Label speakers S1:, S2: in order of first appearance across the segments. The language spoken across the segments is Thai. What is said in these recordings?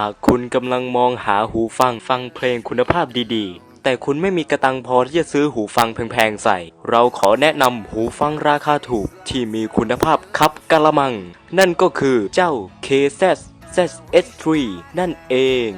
S1: หากคุณกำลังมองหาหูฟังฟังเพลงคุณภาพดีๆ แต่คุณไม่มีกระตังพอที่จะซื้อหูฟังแพงๆใส่ เราขอแนะนำหูฟังราคาถูกที่มีคุณภาพคับกะละมัง นั่นก็คือเจ้า KZ ZS3 นั่นเอง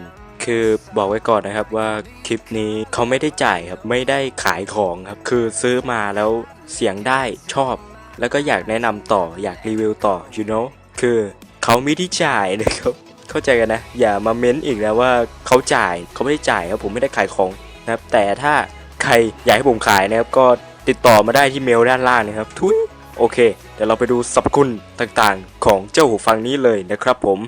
S1: คือบอกไว้ก่อนนะครับว่าคลิปนี้เขาไม่ได้จ่ายครับไม่ได้ขายของครับ คือซื้อมาแล้วเสียงได้ชอบ แล้วก็อยากแนะนำต่ออยากรีวิวต่อ you know คือเขาไม่ได้จ่ายนะครับ เข้าใจกันนะ อย่ามาเม้นอีกนะว่าเขาจ่ายเขาไม่ได้จ่ายครับผมไม่ได้ขายของนะครับ แต่ถ้าใครอยากให้ผมขายนะครับ ก็ติดต่อมาได้ที่เมลด้านล่างนะครับ ทุยโอเค เดี๋ยวเราไปดูสรรพคุณต่างๆ ของเจ้าหูฟังนี้เลยนะครับผม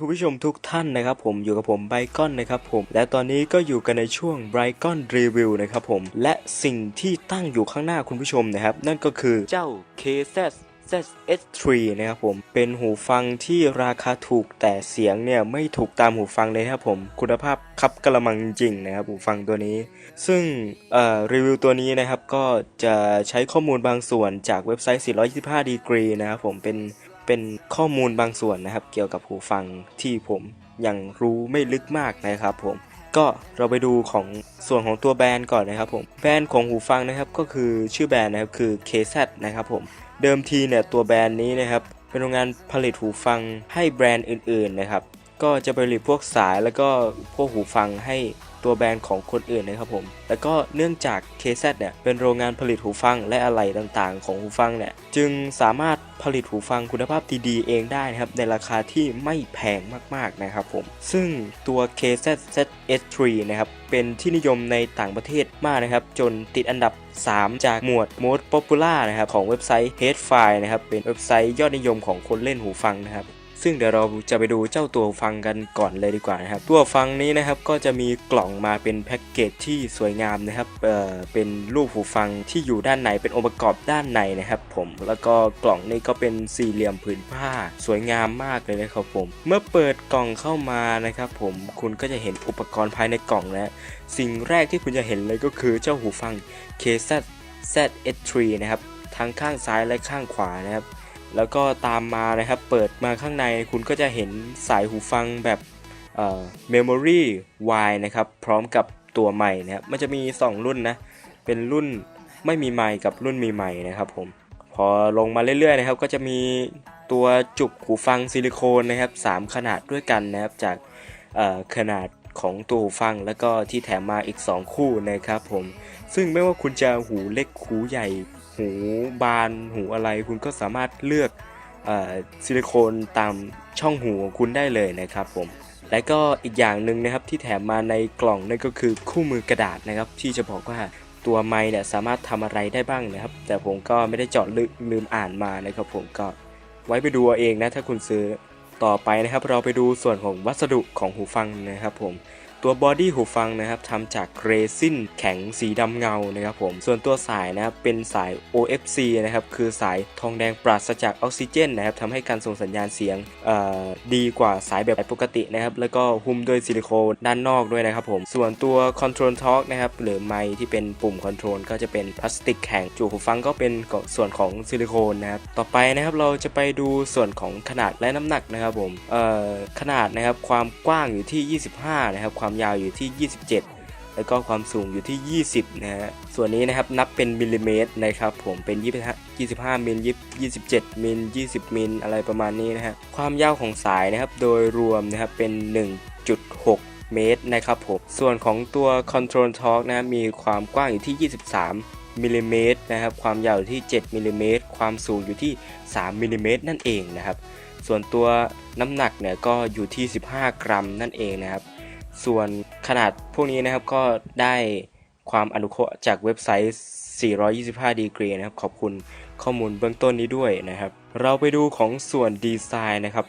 S1: คุณผู้ชมทุกท่านนะครับผมอยู่กับผมไบคอนนะครับผม และตอนนี้ก็อยู่กันในช่วงไบคอนรีวิวนะครับผม และสิ่งที่ตั้งอยู่ข้างหน้าคุณผู้ชมนะครับ นั่นก็คือเจ้า KZ ZS3 นะครับผมเป็นหูฟังที่ราคาถูกแต่เสียงเนี่ยไม่ถูกตามหูฟังเลยครับผม คุณภาพคับกระมังจริงนะครับหูฟังตัวนี้ ซึ่งเอ่อรีวิวตัวนี้นะครับก็จะใช้ข้อมูลบางส่วนจากเว็บไซต์ 425 degree นะครับผมเป็น เป็นข้อมูลบางส่วนนะครับ เกี่ยวกับหูฟังที่ผมยังรู้ไม่ลึกมากนะครับผมก็เราไปดูของส่วนของตัวแบรนด์ก่อนนะครับผมแบรนด์ของหูฟังนะครับก็คือชื่อแบรนด์นะครับคือ KZ นะครับผมเดิมทีเนี่ยตัวแบรนด์นี้นะครับเป็นโรงงานผลิตหูฟังให้แบรนด์อื่นๆนะครับ ก็จะผลิตพวกสายแล้วก็พวกหูฟังให้ ตัวแบรนด์ของคนอื่นนะครับผมแล้วก็เนื่องจาก KZ เนี่ยเป็นโรงงานผลิตหูฟังและอะไหล่ต่างๆ ของหูฟังเนี่ยจึงสามารถผลิตหูฟังคุณภาพดีๆเองได้นะครับในราคาที่ไม่แพงมากๆนะครับผมซึ่งตัว KZ ZS3 นะครับเป็นที่นิยมในต่างประเทศมากนะครับ จนติดอันดับ 3 จากหมวด Most Popular นะครับของเว็บไซต์ h e a d f i นะครับเป็นเว็บไซต์ยอดนิยมของคนเล่นหูฟังนะครับ ซึ่งเดี๋ยวเราจะไปดูเจ้าตัวฟังกันก่อนเลยดีกว่านะครับ ตัวฟังนี้นะครับก็จะมีกล่องมาเป็นแพ็กเกจที่สวยงามนะครับเอ่อเป็นรูปหูฟังที่อยู่ด้านในเป็นองค์ประกอบด้านในนะครับ ผมแล้วก็กล่องนี้ก็เป็นสี่เหลี่ยมผืนผ้า สวยงามมากเลยนะครับผม เมื่อเปิดกล่องเข้ามานะครับผมคุณก็จะเห็นอุปกรณ์ภายในกล่องนะสิ่งแรกที่คุณจะเห็นเลยก็คือเจ้าหูฟัง KZ ZS3 นะครับทั้งข้างซ้ายและข้างขวานะครับ แล้วก็ตามมานะครับ เปิดมาข้างในคุณก็จะเห็นสายหูฟังแบบเอ่อ memory Y นะครับ พร้อมกับตัวใหม่นะครับ มันจะมี 2 รุ่นนะ เป็นรุ่นไม่มีไมค์กับรุ่นมีไมค์นะครับผม พอลงมาเรื่อยๆนะครับ ก็จะมีตัวจุกหูฟังซิลิโคนนะครับ 3 ขนาดด้วยกันนะครับ จากขนาดของตัวหูฟังแล้วก็ที่แถมมาอีก 2 คู่นะครับผม ซึ่งไม่ว่าคุณจะหูเล็กหูใหญ่ หูบานหูอะไรคุณก็สามารถเลือกอซิลิโคนตามช่องหูของคุณได้เลยนะครับผมและก็อีกอย่างหนึ่งนะครับที่แถมมาในกล่องนั่นก็คือคู่มือกระดาษนะครับที่จะบอกว่าตัวไม้เนี่ยสามารถทำอะไรได้บ้างนะครับ แต่ผมก็ไม่ได้เจาะลึกลืมอ่านมานะครับผมก็ไว้ไปดูเอาเองนะถ้าคุณซื้อต่อไปนะครับ เราไปดูส่วนของวัสดุของหูฟังนะครับผม ตัวบอดี้หูฟังนะครับทำจากเรซินแข็งสีดำเงานะครับผม ส่วนตัวสายนะครับเป็นสาย OFC นะครับคือสายทองแดงปราศจากออกซิเจนนะครับทำให้การส่งสัญญาณเสียงดีกว่าสายแบบปกตินะครับแล้วก็หุ้มด้วยซิลิโคนด้านนอกด้วยนะครับผมส่วนตัว Control Talk นะครับหรือไมที่เป็นปุ่มคอนโทรลก็จะเป็นพลาสติกแข็งจูหูฟังก็เป็นส่วนของซิลิโคนนะครับต่อไปนะครับเราจะไปดูส่วนของขนาดและน้ำหนักนะครับผมขนาดนะครับความกว้างอยู่ที่ 25 นะครับความความยาวอยู่ที่ 27 แล้วก็ความสูงอยู่ที่ 20 นะฮะ ส่วนนี้นะครับนับเป็นมิลลิเมตรนะครับผมเป็น 25 25มิล27มิล20 มิลอะไรประมาณนี้นะฮะ ความยาวของสายนะครับโดยรวมนะครับเป็น 1.6 เมตรนะครับผม ส่วนของตัว Control Talk นะครับมีความกว้างอยู่ที่ 23มิลลิเมตรนะครับความยาวอยู่ที่ 7มิลลิเมตรความสูงอยู่ที่ 3มิลลิเมตรนั่นเองนะครับ ส่วนตัวน้ำหนักเนี่ยก็อยู่ที่ 15 กรัมนั่นเองนะครับ ส่วนขนาดพวกนี้นะครับก็ได้ความอนุเคราะห์จากเว็บไซต์ 425 degree นะครับ ขอบคุณข้อมูลเบื้องต้นนี้ด้วยนะครับ เราไปดูของส่วนดีไซน์นะครับ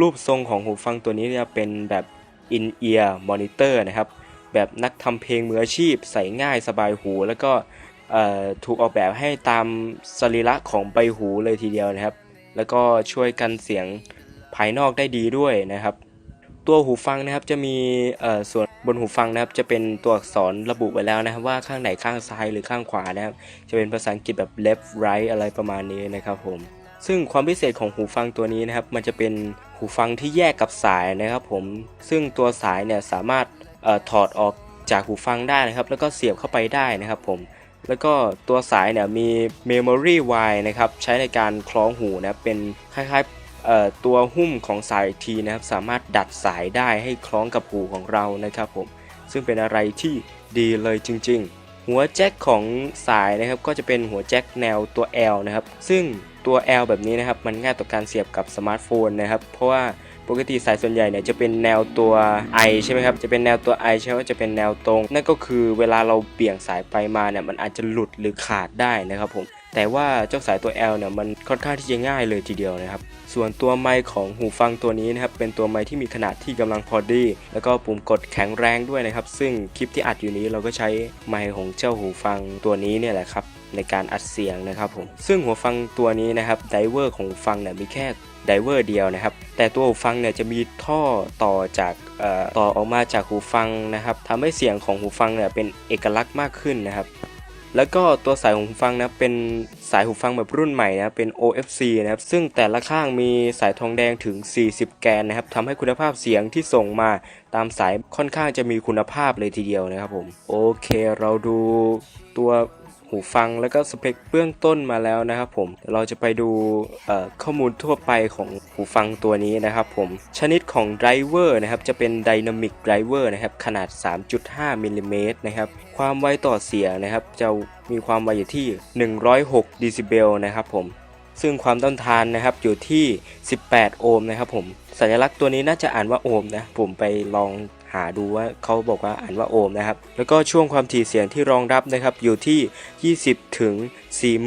S1: รูปทรงของหูฟังตัวนี้จะเป็นแบบ In-Ear Monitor นะครับ แบบนักทำเพลงมืออาชีพ ใส่ง่ายสบายหู แล้วก็ถูกออกแบบให้ตามสรีระของใบหูเลยทีเดียวนะครับ แล้วก็ช่วยกันเสียงภายนอกได้ดีด้วยนะครับ ตัวหูฟังนะครับจะมีส่วนบนหูฟังนะครับจะเป็นตัวอักษรระบุไว้แล้วนะครับว่าข้างไหนข้างซ้ายหรือข้างขวานะครับจะเป็นภาษาอังกฤษแบบ left right อะไรประมาณนี้นะครับผมซึ่งความพิเศษของหูฟังตัวนี้นะครับมันจะเป็นหูฟังที่แยกกับสายนะครับผมซึ่งตัวสายเนี่ยสามารถออถอดออกจากหูฟังได้นะครับ แล้วก็เสียบเข้าไปได้นะครับผมแล้วก็ตัวสายเนี่ยมี memory wire นะครับใช้ในการคล้องหูนะครับเป็นคล้ายๆ ตัวหุ้มของสายทีนะครับสามารถดัดสายได้ให้คล้องกับหูของเรานะครับผมซึ่งเป็นอะไรที่ดีเลยจริง ๆ หัวแจ็คของสายนะครับก็จะเป็นหัวแจ็คแนวตัว L นะครับซึ่งตัว L แบบนี้นะครับมันง่ายต่อการเสียบกับสมาร์ทโฟนนะครับเพราะว่าปกติสายส่วนใหญ่เนี่ยจะเป็นแนวตัว I ใช่ไหมครับ จะเป็นแนวตัว I ใช่ไหมว่าจะเป็นแนวตรง นั่นก็คือเวลาเราเบี่ยงสายไปมาเนี่ยมันอาจจะหลุดหรือขาดได้นะครับผม แต่ว่าเจ้าสายตัว L เนี่ยมันค่อนข้างที่จะง่ายเลยทีเดียวนะครับ ส่วนตัวไมค์ของหูฟังตัวนี้นะครับเป็นตัวไมค์ที่มีขนาดที่กำลังพอดี แล้วก็ปุ่มกดแข็งแรงด้วยนะครับ ซึ่งคลิปที่อัดอยู่นี้เราก็ใช้ไมค์ของเจ้าหูฟังตัวนี้เนี่ยแหละครับในการอัดเสียงนะครับผม ซึ่งหูฟังตัวนี้นะครับไดเวอร์ของฟังเนี่ยมีแค่ไดเวอร์เดียวนะครับ แต่ตัวหูฟังเนี่ยจะมีท่อต่อจากต่อออกมาจากหูฟังนะครับทำให้เสียงของหูฟังเนี่ยเป็นเอกลักษณ์มากขึ้นนะครับ แล้วก็ตัวสายหูฟังนะเป็นสายหูฟังแบบรุ่นใหม่นะเป็น OFC นะครับซึ่งแต่ละข้างมีสายทองแดงถึง 40 แกนนะครับทำให้คุณภาพเสียงที่ส่งมาตามสายค่อนข้างจะมีคุณภาพเลยทีเดียวนะครับผมโอเคเราดูตัว หูฟังแล้วก็สเปคเบื้องต้นมาแล้วนะครับผมเราจะไปดูข้อมูลทั่วไปของหูฟังตัวนี้นะครับผมชนิดของไดรเวอร์นะครับจะเป็น Dynamic Driver นะครับขนาด 3.5มิลลิเมตรนะครับความไวต่อเสียงนะครับจะมีความไวอยู่ที่ 106ดิซิเบลนะครับผมซึ่งความต้านทานนะครับอยู่ที่ 18 โอห์มนะครับผมสัญลักษณ์ตัวนี้น่าจะอ่านว่าโอห์มนะผมไปลอง หาดูว่าเขาบอกว่าอ่านว่าโอห์มนะครับ แล้วก็ช่วงความถี่เสียงที่รองรับนะครับอยู่ที่ 20 ถึง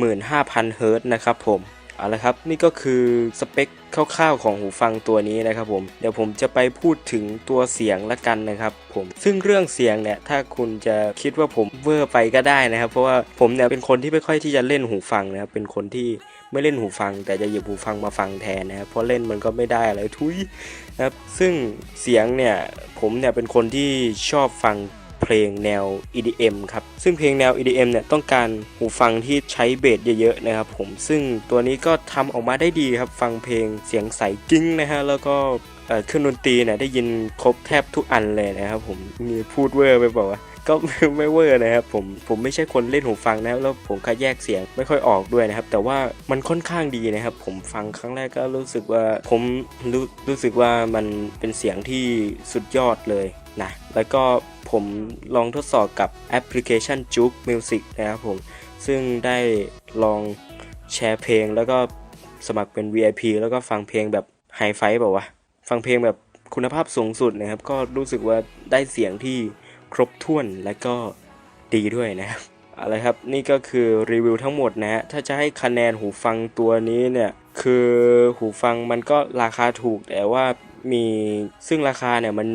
S1: 45,000 เฮิรต์นะครับผมเอาละครับนี่ก็คือสเปคคร่าวๆของหูฟังตัวนี้นะครับผมเดี๋ยวผมจะไปพูดถึงตัวเสียงละกันนะครับผมซึ่งเรื่องเสียงเนี่ยถ้าคุณจะคิดว่าผมเวอร์ไปก็ได้นะครับ เพราะว่าผมเนี่ยเป็นคนที่ไม่ค่อยที่จะเล่นหูฟังนะครับเป็นคนที่ ไม่เล่นหูฟัง แต่จะหยิบหูฟังมาฟังแทนนะครับเพราะเล่นมันก็ไม่ได้อะไรทุยนะครับซึ่งเสียงเนี่ยผมเนี่ยเป็นคนที่ชอบฟังเพลงแนว EDM ครับ ซึ่งเพลงแนว EDM เนี่ยต้องการหูฟังที่ใช้เบสเยอะๆนะครับผม ซึ่งตัวนี้ก็ทำออกมาได้ดีครับ ฟังเพลงเสียงใสกิ้งนะฮะ แล้วก็เอ่อเครื่องดนตรีเนี่ยได้ยินครบแทบทุกอันเลยนะครับผม มีพูดเวอร์ไปบอกว่า ก็ไม่เวอร์นะครับผมผมไม่ใช่คนเล่นหูฟังนะแล้วผมก็แยกเสียงไม่ค่อยออกด้วยนะครับ แต่ว่ามันค่อนข้างดีนะครับ ผมฟังครั้งแรกก็รู้สึกว่าผมรู้รู้สึกว่ามันเป็นเสียงที่สุดยอดเลยนะแล้วก็ผมลองทดสอบกับแอปพลิเคชัน Juke Music นะครับผม ซึ่งได้ลองแชร์เพลงแล้วก็สมัครเป็น VIP แล้วก็ฟังเพลงแบบไฮไฟแบบว่าฟังเพลงแบบคุณภาพสูงสุดนะครับ ก็รู้สึกว่าได้เสียงที่ ครบถ้วนและก็ดีด้วยนะครับอาละครับนี่ก็คือรีวิวทั้งหมดนะฮะถ้าจะให้คะแนนหูฟังตัวนี้เนี่ยคือหูฟังมันก็ราคาถูกแต่ว่ามีซึ่งราคาเนี่ยมัน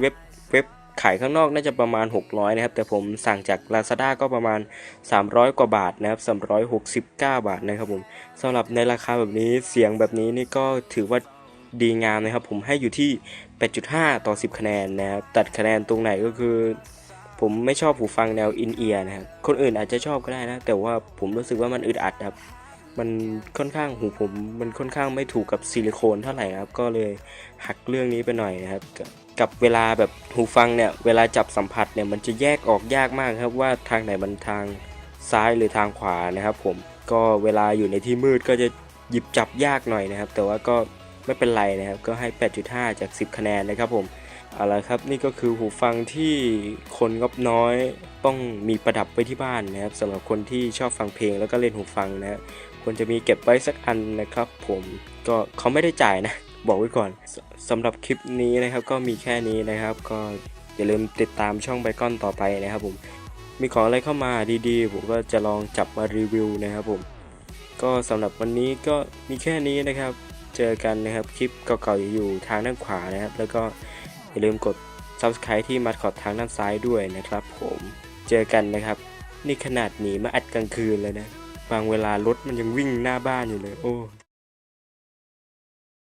S1: เว็บเว็บขายข้างนอกน่าจะประมาณ 600 นะครับ แต่ผมสั่งจาก Lazada ก็ประมาณ 300 กว่าบาทนะครับ369 บาทนะครับผมสำหรับในราคาแบบนี้เสียงแบบนี้นี่ก็ถือว่า ดีงามนะครับ ผมให้อยู่ที่ 8.5 ต่อ 10 คะแนนนะครับตัดคะแนนตรงไหนก็คือ ผมไม่ชอบหูฟังแนวอินเอียร์นะครับคนอื่นอาจจะชอบก็ได้นะ แต่ว่าผมรู้สึกว่ามันอึดอัดครับมันค่อนข้างหูผม มันค่อนข้างไม่ถูกกับซิลิโคนเท่าไหร่ครับ ก็เลยหักเรื่องนี้ไปหน่อยนะครับกับกับเวลาแบบหูฟังเนี่ยเวลาจับสัมผัสเนี่ยมันจะแยกออกยากมากครับว่าทางไหนมันทางซ้ายหรือทางขวานะครับ ผมก็เวลาอยู่ในที่มืดก็จะหยิบจับยากหน่อยนะครับ แต่ว่าก็ ไม่เป็นไรนะครับ ก็ให้ 8.5 จาก 10 คะแนนนะครับผมเอาละครับนี่ก็คือหูฟังที่คนงบน้อยต้องมีประดับไว้ที่บ้านนะครับสำหรับคนที่ชอบฟังเพลงแล้วก็เล่นหูฟังนะควรจะมีเก็บไว้สักอันนะครับ ผมก็เขาไม่ได้จ่ายนะ บอกไว้ก่อนสสำหรับคลิปนี้นะครับก็มีแค่นี้นะครับ ก็อย่าลืมติดตามช่องไบคอนต่อไปนะครับผมมีของอะไรเข้ามาดีๆ ผมก็จะลองจับมารีวิวนะครับผมก็สำหรับวันนี้ก็มีแค่นี้นะครับ เจอกันนะครับ คลิปเก่าๆอยู่ทางด้านขวานะครับ แล้วก็อย่าลืมกด subscribe ที่มัดขอดทางด้านซ้ายด้วยนะครับผมเจอกันนะครับ นี่ขนาดหนีมาอัดกลางคืนเลยนะ บางเวลารถมันยังวิ่งหน้าบ้านอยู่เลย โอ้